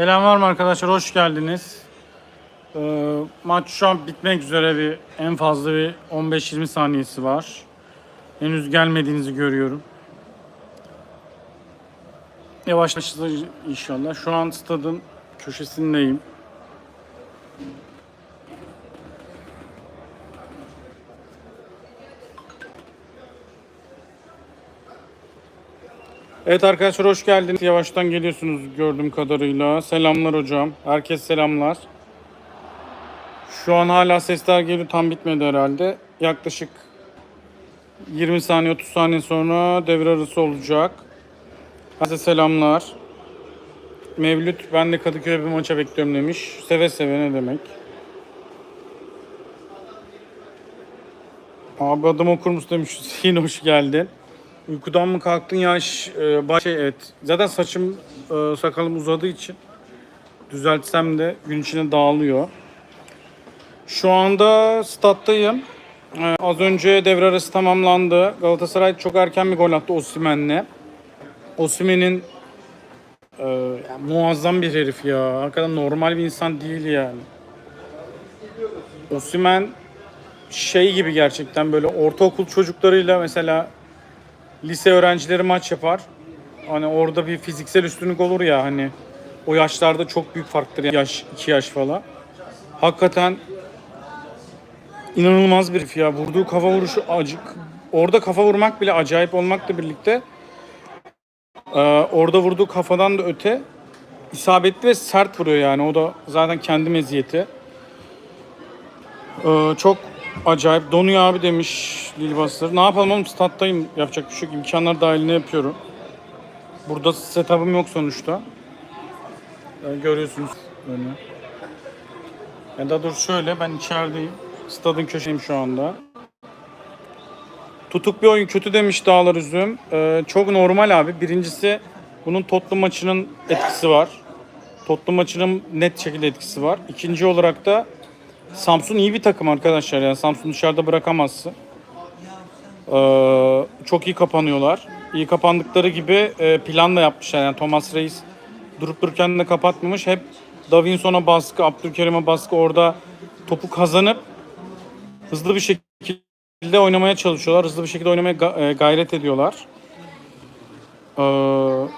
Gelen var mı arkadaşlar? Hoş geldiniz. Ee, maç şu an bitmek üzere bir en fazla bir 15-20 saniyesi var. Henüz gelmediğinizi görüyorum. Yavaşlaşacağız inşallah. Şu an stadın köşesindeyim. Evet arkadaşlar hoş geldiniz. Yavaştan geliyorsunuz gördüğüm kadarıyla. Selamlar hocam. Herkes selamlar. Şu an hala sesler geliyor. Tam bitmedi herhalde. Yaklaşık 20 saniye 30 saniye sonra devre arası olacak. Herkese selamlar. Mevlüt ben de Kadıköy'e bir maça bekliyorum demiş. Seve seve ne demek. Abi adım okur musun demiş Hüseyin hoş geldin. Uykudan mı kalktın ya? E, baş, şey, evet. Zaten saçım e, sakalım uzadığı için düzeltsem de gün içinde dağılıyor. Şu anda stattayım. E, az önce devre arası tamamlandı. Galatasaray çok erken bir gol attı Osimhen'le. Osimhen'in e, ya muazzam bir herif ya. Hakikaten normal bir insan değil yani. Osimhen şey gibi gerçekten böyle ortaokul çocuklarıyla mesela lise öğrencileri maç yapar. Hani orada bir fiziksel üstünlük olur ya hani o yaşlarda çok büyük farktır ya, yaş 2 yaş falan. Hakikaten inanılmaz bir ya. Vurduğu kafa vuruşu acık. Orada kafa vurmak bile acayip olmakla birlikte e, orada vurduğu kafadan da öte isabetli ve sert vuruyor yani. O da zaten kendi meziyeti. E, çok acayip. Donuyor abi demiş Lilbasır. Ne yapalım oğlum stat'tayım. Yapacak bir şey yok. İmkanlar dahilinde yapıyorum. Burada setup'ım yok sonuçta. E, görüyorsunuz önü. Ya da dur şöyle ben içerideyim. Stadın köşeyim şu anda. Tutuk bir oyun kötü demiş Dağlar Üzüm. Ee, çok normal abi. Birincisi bunun Tottenham maçının etkisi var. Tottenham maçının net şekilde etkisi var. İkinci olarak da Samsun iyi bir takım arkadaşlar. Yani Samsun dışarıda bırakamazsın. Ee, çok iyi kapanıyorlar. İyi kapandıkları gibi e, plan da yapmışlar. Yani Thomas Reis durup dururken de kapatmamış. Hep Davinson'a baskı, Abdülkerim'e baskı orada topu kazanıp hızlı bir şekilde oynamaya çalışıyorlar. Hızlı bir şekilde oynamaya e, gayret ediyorlar. Ee,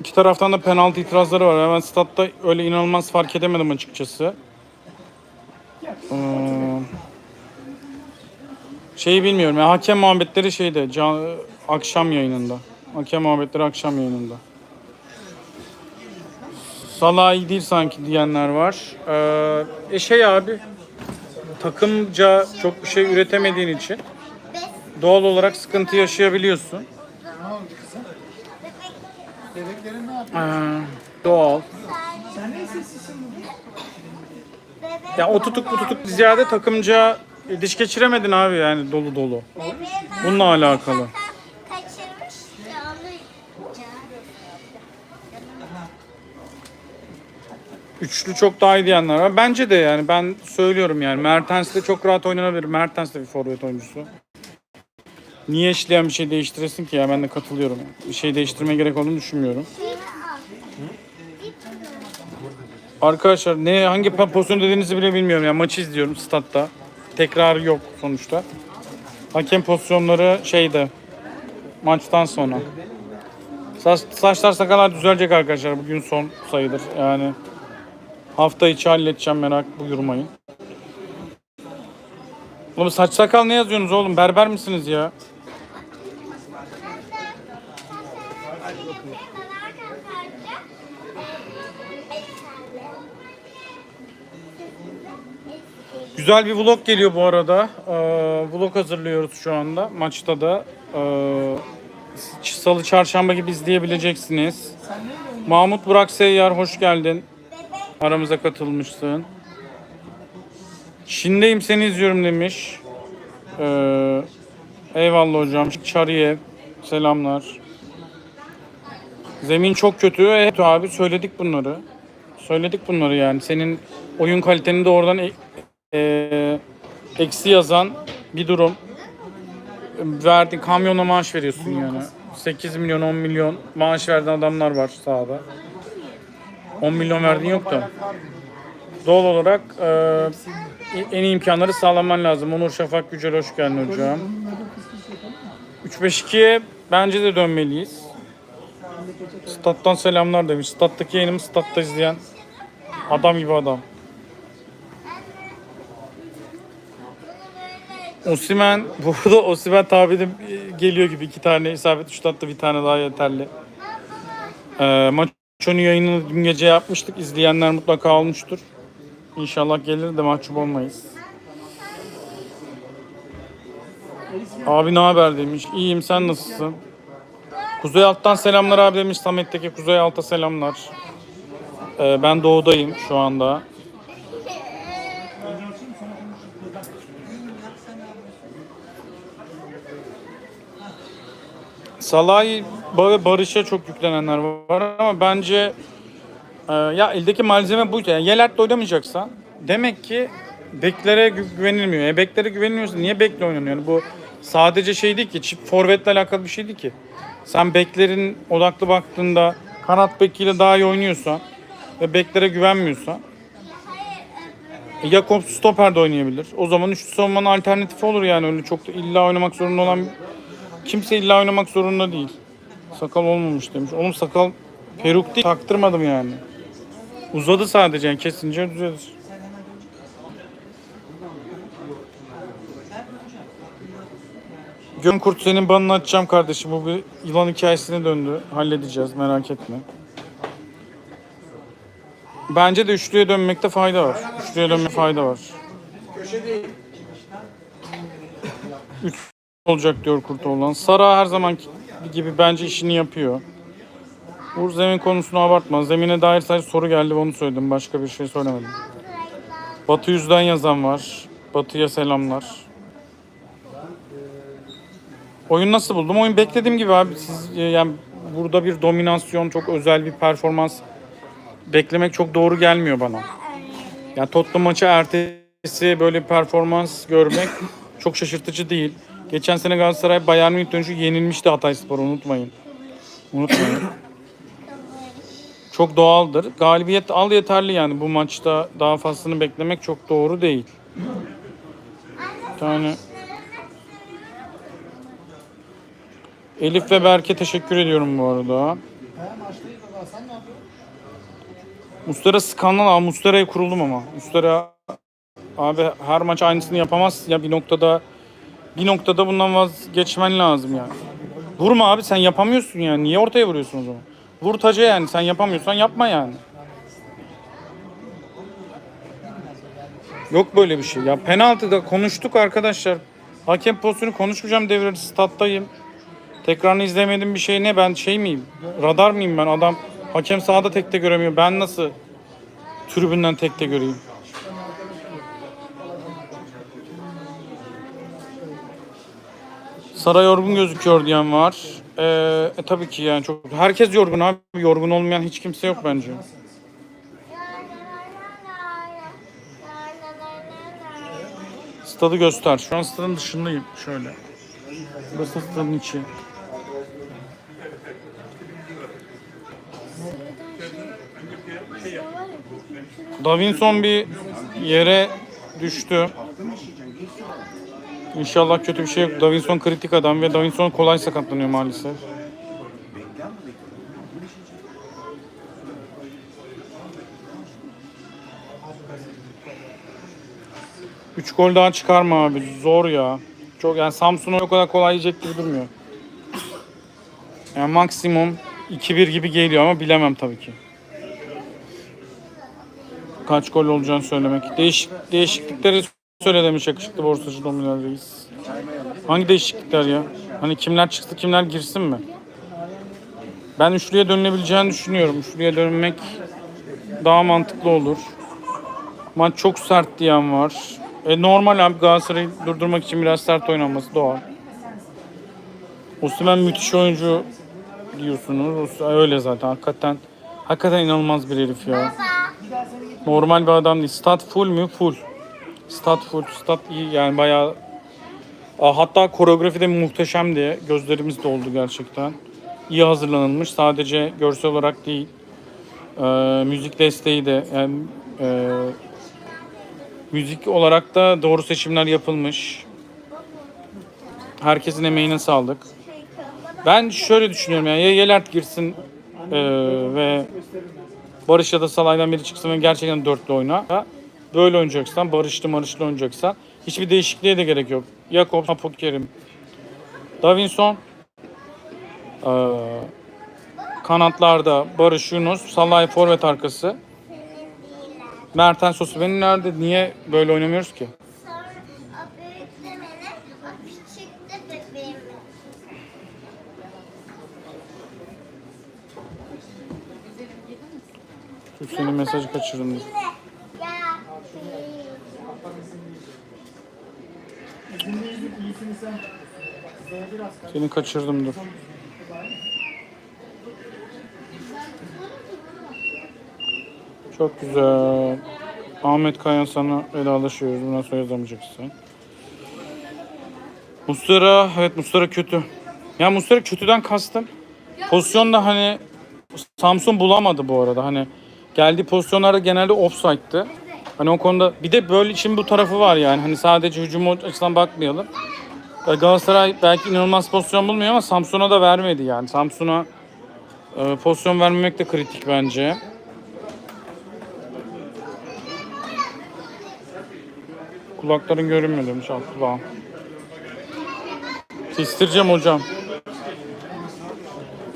iki taraftan da penaltı itirazları var. Ben statta öyle inanılmaz fark edemedim açıkçası. Ee, şeyi bilmiyorum. ya hakem muhabbetleri şeyde can, akşam yayınında. Hakem muhabbetleri akşam yayınında. Salah iyi değil sanki diyenler var. Ee, e şey abi takımca çok bir şey üretemediğin için doğal olarak sıkıntı yaşayabiliyorsun. Ee, doğal. Ya o tutuk bu tutuk ziyade takımca diş geçiremedin abi yani dolu dolu. Bununla alakalı. Üçlü çok daha iyi diyenler var. Bence de yani ben söylüyorum yani Mertens de çok rahat oynanabilir. Mertens de bir forvet oyuncusu. Niye işleyen bir şey değiştiresin ki ya ben de katılıyorum. Bir şey değiştirmeye gerek olduğunu düşünmüyorum. Arkadaşlar ne hangi pozisyon dediğinizi bile bilmiyorum ya maçı izliyorum statta. Tekrar yok sonuçta. Hakem pozisyonları şeyde maçtan sonra. Saç, saçlar sakallar düzelecek arkadaşlar. Bugün son sayıdır. Yani hafta içi halledeceğim merak buyurmayın. Oğlum saç sakal ne yazıyorsunuz oğlum? Berber misiniz ya? Güzel bir vlog geliyor bu arada. Ee, vlog hazırlıyoruz şu anda. Maçta da. Ee, Salı çarşamba gibi izleyebileceksiniz. Mahmut Burak Seyyar hoş geldin. Aramıza katılmışsın. Çin'deyim seni izliyorum demiş. Ee, eyvallah hocam. Çariyev selamlar. Zemin çok kötü. Evet abi söyledik bunları. Söyledik bunları yani. Senin oyun kaliteni de oradan e- eksi yazan bir durum. Verdi kamyona maaş veriyorsun yani. 8 milyon 10 milyon maaş verdiğin adamlar var sahada. 10 milyon verdiğin yok da. Doğal olarak e, en iyi imkanları sağlaman lazım. Onur Şafak Gücel hoş geldin hocam. 3-5-2'ye bence de dönmeliyiz. Stat'tan selamlar demiş. Stat'taki yayınımı Stat'ta izleyen adam gibi adam. Osimen, burada Osimen tabirim geliyor gibi iki tane isabet şutatta bir tane daha yeterli. Ee, Maço'nun yayınını dün gece yapmıştık. İzleyenler mutlaka olmuştur. İnşallah gelir de mahcup olmayız. Abi ne haber demiş. İyiyim sen nasılsın? Kuzey Alt'tan selamlar abi demiş. Samet'teki Kuzey Alt'a selamlar. Ee, ben doğudayım şu anda. Salah'ı ve Barış'a çok yüklenenler var ama bence e, ya eldeki malzeme bu. Yani Yelert'le oynamayacaksan demek ki beklere gü- güvenilmiyor. E, beklere güvenilmiyorsa niye bekle oynanıyor? Yani bu sadece şey değil ki, çift forvetle alakalı bir şey değil ki. Sen beklerin odaklı baktığında kanat bekiyle daha iyi oynuyorsan ve beklere güvenmiyorsan e, Jakob stoper de oynayabilir. O zaman üçlü savunmanın alternatifi olur yani öyle çok da illa oynamak zorunda olan kimse illa oynamak zorunda değil. Sakal olmamış demiş. Oğlum sakal peruk değil. Taktırmadım yani. Uzadı sadece yani kesince düzelir. Gönkurt senin banını açacağım kardeşim. Bu bir yılan hikayesine döndü. Halledeceğiz merak etme. Bence de üçlüye dönmekte fayda var. Üçlüye dönmekte fayda var. Üç olacak diyor Kurtoğlan. Sara her zaman gibi bence işini yapıyor. Uğur zemin konusunu abartma. Zemine dair sadece soru geldi onu söyledim. Başka bir şey söylemedim. Batı yüzden yazan var. Batı'ya selamlar. Oyun nasıl buldum? Oyun beklediğim gibi abi. Siz e, yani burada bir dominasyon, çok özel bir performans beklemek çok doğru gelmiyor bana. Yani Tottenham maçı ertesi böyle performans görmek çok şaşırtıcı değil. Geçen sene Galatasaray Bayern Münih dönüşü yenilmişti Hatayspor unutmayın. Unutmayın. Çok doğaldır. Galibiyet al yeterli yani bu maçta daha fazlasını beklemek çok doğru değil. Bir tane Elif ve Berke teşekkür ediyorum bu arada. Mustera skandal abi. Mustera'ya kuruldum ama. Mustera abi her maç aynısını yapamaz. Ya bir noktada bir noktada bundan vazgeçmen lazım yani. Vurma abi sen yapamıyorsun yani. Niye ortaya vuruyorsun o zaman? Vur taca yani. Sen yapamıyorsan yapma yani. Yok böyle bir şey. Ya penaltıda konuştuk arkadaşlar. Hakem pozisyonu konuşmayacağım devre stat'tayım. Tekrarını izlemedim bir şey ne ben şey miyim? Radar mıyım ben? Adam hakem sahada tek de göremiyor. Ben nasıl tribünden tek de göreyim? Sara yorgun gözüküyor diyen var. Ee, e, tabii ki yani çok herkes yorgun abi. Yorgun olmayan hiç kimse yok bence. Stadı göster. Şu an stadın dışındayım. Şöyle. Burası stadın içi. Davinson bir yere düştü. İnşallah kötü bir şey yok. Davinson kritik adam ve Davinson kolay sakatlanıyor maalesef. Üç gol daha çıkarma abi. Zor ya. Çok yani Samsun'a o kadar kolay yiyecek gibi durmuyor. Yani maksimum 2-1 gibi geliyor ama bilemem tabii ki. Kaç gol olacağını söylemek. Değişik, değişiklikleri söyle demiş yakışıklı borsacı Dominal Reis. Hangi değişiklikler ya? Hani kimler çıktı kimler girsin mi? Ben üçlüye dönülebileceğini düşünüyorum. Üçlüye dönmek daha mantıklı olur. Maç çok sert diyen var. E normal abi Galatasaray'ı durdurmak için biraz sert oynanması doğal. Osimhen müthiş oyuncu diyorsunuz. Öyle zaten hakikaten. Hakikaten inanılmaz bir herif ya. Normal bir adam değil. Stat full mü? Full. Stat full. Stat iyi yani bayağı Hatta koreografi de muhteşemdi. Gözlerimiz doldu gerçekten. İyi hazırlanılmış. Sadece görsel olarak değil. Ee, müzik desteği de yani e, müzik olarak da doğru seçimler yapılmış. Herkesin emeğine sağlık. Ben şöyle düşünüyorum yani ya Yelert girsin e, ve Barış ya da Salay'dan biri çıksın ve gerçekten dörtlü oyna. Böyle oynayacaksan, barışlı marışlı oynayacaksan hiçbir değişikliğe de gerek yok. Jakob, Apokerim, Davinson, ee, kanatlarda Barış Yunus, Salay forvet arkası. Mertens Osimhen'in nerede? Niye böyle oynamıyoruz ki? Dur senin mesajı kaçırdım. dur. Ya. Seni kaçırdım dur. Çok güzel. Ahmet Kayan sana vedalaşıyoruz. Bundan sonra yazamayacaksın. Mustara, evet Mustara kötü. Ya Mustara kötüden kastım. Pozisyonda hani Samsun bulamadı bu arada. Hani geldiği pozisyonlarda genelde offside'dı. Hani o konuda bir de böyle işin bu tarafı var yani. Hani sadece hücum açısından bakmayalım. Galatasaray belki inanılmaz pozisyon bulmuyor ama Samsun'a da vermedi yani. Samsun'a e, pozisyon vermemek de kritik bence. Kulakların görünmüyor demiş alt kulağım. Kestireceğim hocam.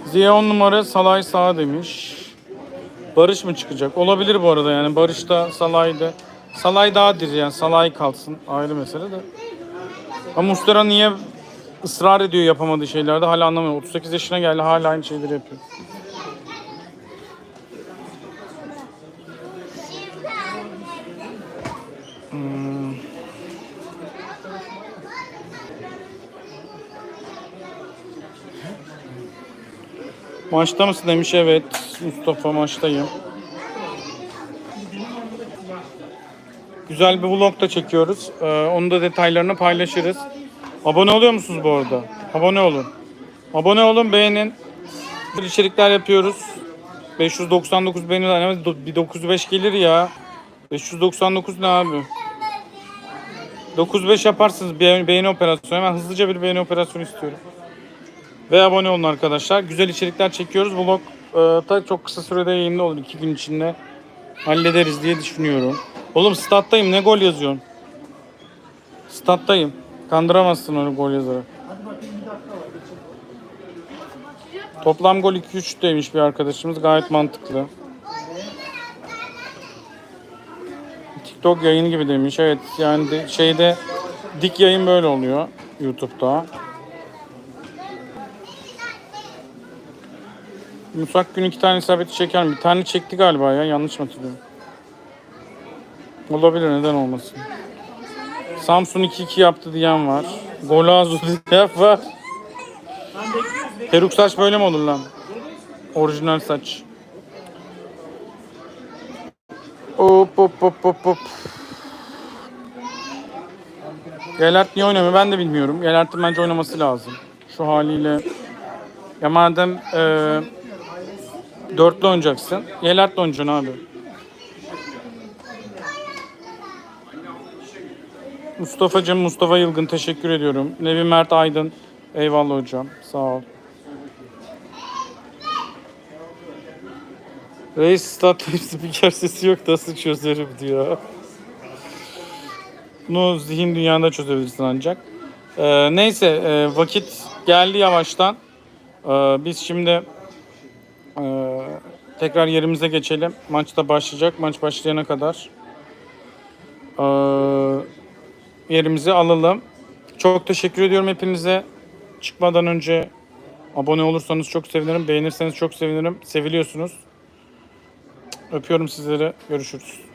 Ziya 10 numara Salay sağ demiş. Barış mı çıkacak? Olabilir bu arada yani. Barış da Salay'da. Salay daha diri yani. Salay kalsın. Ayrı mesele de. Ama Mustera niye ısrar ediyor yapamadığı şeylerde hala anlamıyorum. 38 yaşına geldi hala aynı şeyleri yapıyor. Maçta mısın demiş evet Mustafa maçtayım. Güzel bir vlog da çekiyoruz. Ee, onun da detaylarını paylaşırız. Abone oluyor musunuz bu arada? Abone olun. Abone olun, beğenin. Güzel içerikler yapıyoruz. 599 beğeni ama bir 905 gelir ya. 599 ne abi? 95 yaparsınız beğeni, beğeni operasyonu. Hemen hızlıca bir beğeni operasyonu istiyorum. Ve abone olun arkadaşlar. Güzel içerikler çekiyoruz. Vlog e, da çok kısa sürede yayında olur. 2 gün içinde hallederiz diye düşünüyorum. Oğlum stat'tayım ne gol yazıyorsun? Stat'tayım. Kandıramazsın öyle gol yazarak. Toplam gol 2-3 demiş bir arkadaşımız. Gayet mantıklı. TikTok yayını gibi demiş. Evet yani de, şeyde dik yayın böyle oluyor YouTube'da. Musak gün iki tane isabeti çeker mi? Bir tane çekti galiba ya. Yanlış mı hatırlıyorum? Olabilir neden olmasın. Samsun 2-2 yaptı diyen var. Golazo diyen var. Peruk saç böyle mi olur lan? Orijinal saç. Hop hop hop hop hop. Gelert niye oynamıyor ben de bilmiyorum. Gelert'in bence oynaması lazım. Şu haliyle. Ya madem eee dörtlü oynayacaksın. Gelert'le oynayacaksın abi. Mustafa'cığım Mustafa Yılgın teşekkür ediyorum. Nevi Mert Aydın eyvallah hocam sağ ol. Reis statü spiker sesi yok nasıl çözerim diyor. Bunu zihin dünyanda çözebilirsin ancak. Ee, neyse e, vakit geldi yavaştan. Ee, biz şimdi e, tekrar yerimize geçelim. Maç da başlayacak. Maç başlayana kadar. Ee, yerimizi alalım. Çok teşekkür ediyorum hepinize. Çıkmadan önce abone olursanız çok sevinirim. Beğenirseniz çok sevinirim. Seviliyorsunuz. Öpüyorum sizleri. Görüşürüz.